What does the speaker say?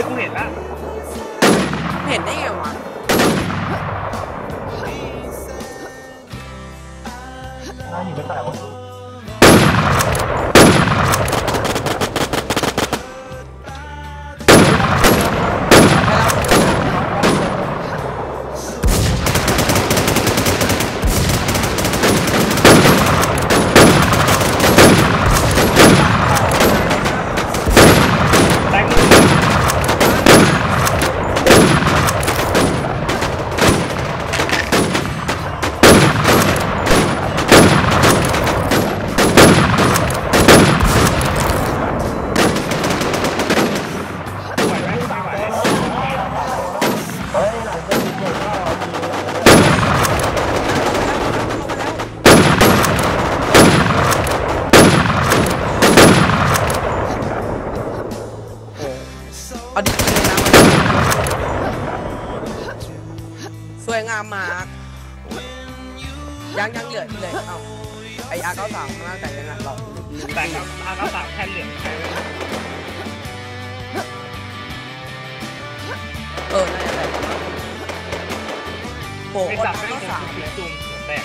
ฮ้ยกูเห็นละเห็นได้ไงวะหน้าอยู่ไม่แตกวะ แตง ไหวไหมไม่ไหว เฮ้ยหลังจากนี้เก่งก็มี โอ้ เอาดิเลยนะสวยงามมากยังยังเหลือเหลยเอ้าไออาร์เก้าสามข้างล่างแต่ยังไงเราลืมแต่กับอาก้าสามแทนเหลืองใครไว้เออนั่นแหละโอ้ไอ้คนสัตว์อาไม่ร์ได้เก้าเห็นสามกูปิดตูมหัวแตก